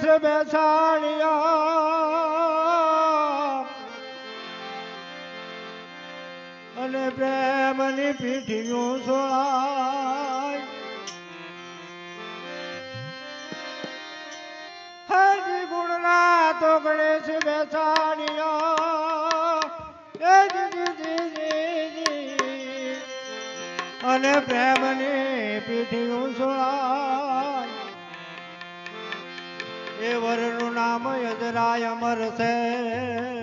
સહસ્ર બેસાણિયા અને પ્રેમની પીઠીયું સોળાય હજી ગુણના તો ગણેશ બેસાણિયા અને પ્રેમની પીઠીયું સોળાય એ વરનું નામ યજરાય અમર છે.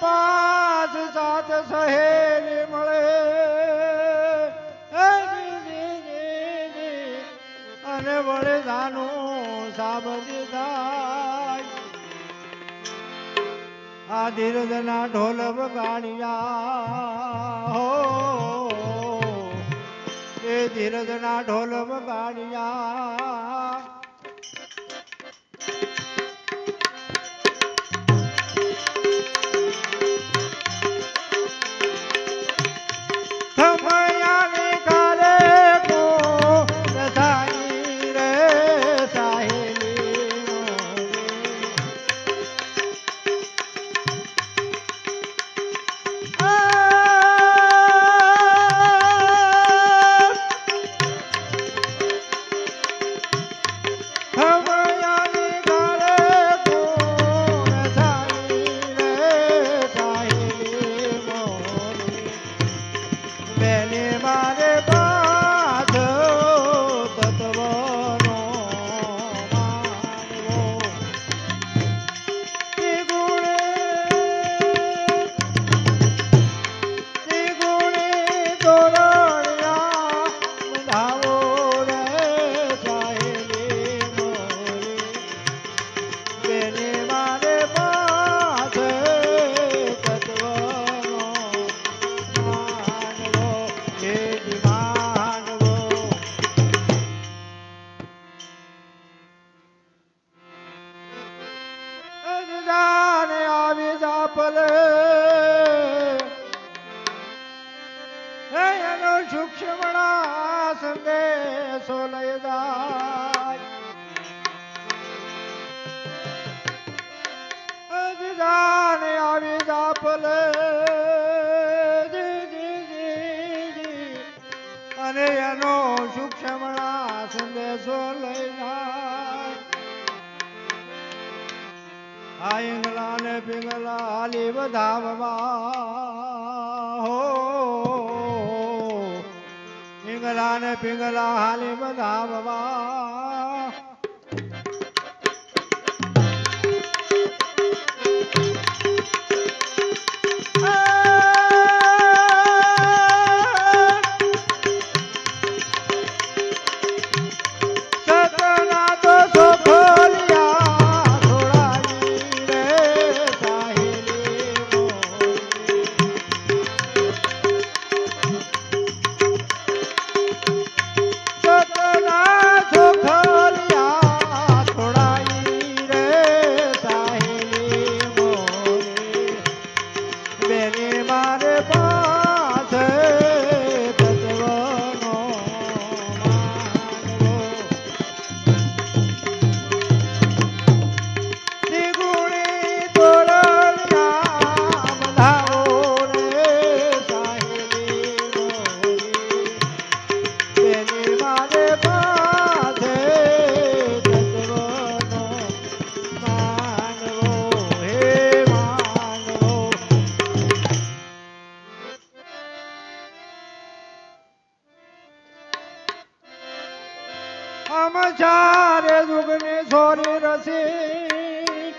પાંચ સાત સહેલી મળે અને વળે ધાનું સાબજી થાય આ ધીરજના ઢોલ વગાડ્યા હો એ ધીરજના ઢોલ વગાડ્યા એનો સૂક્ષ્મણા સંદેશો લઈ દા પિંગલા લેવ ધામમાં હો પિંગલા ને પિંગલા હાલે ધામમાં આમ ચારે જુગની સોરી રસી.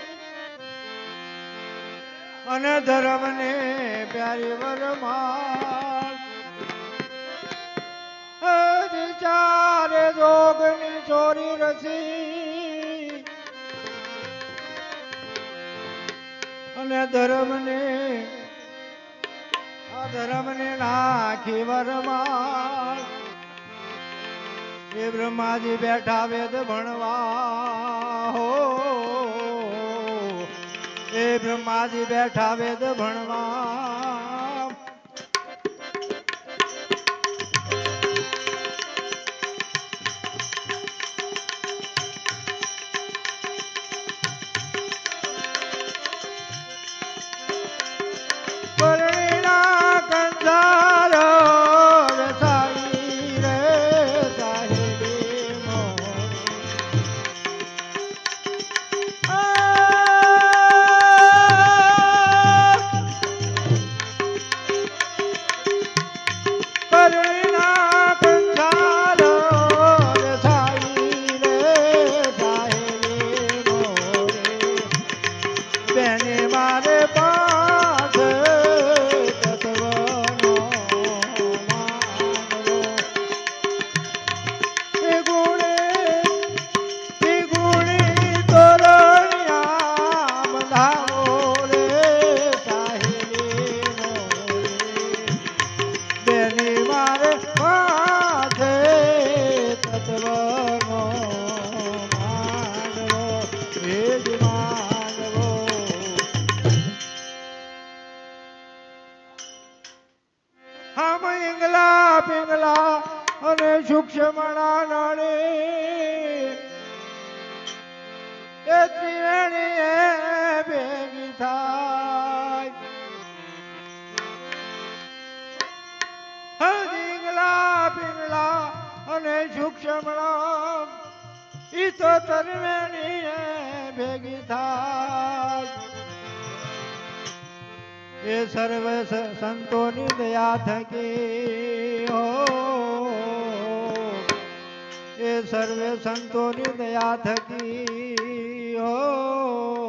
અને ધર્મને પ્યારી વરમાળ હજી ચારે જોગની ચોરી રસી. અને ધર્મને, આ ધર્મને નાખી વરમાળ એ બ્રહ્માજી બેઠા વેદ ભણવા હો. એ બ્રહ્માજી બેઠા વેદ ભણવા शनिवार અને સૂક્ષ્મણા ઈ તો તરવેણી ભેગી થાય. એ સર્વ સંતોની દયા થકી, હો. એ સર્વે સંતોની દયા થકી, હો.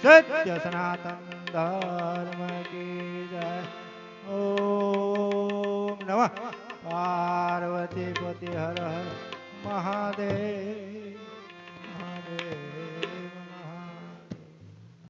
સત્ય સનાતન ધર્મ કી જય ઓમ નમઃ પાર્વતી પતિ હર હર મહાદેવ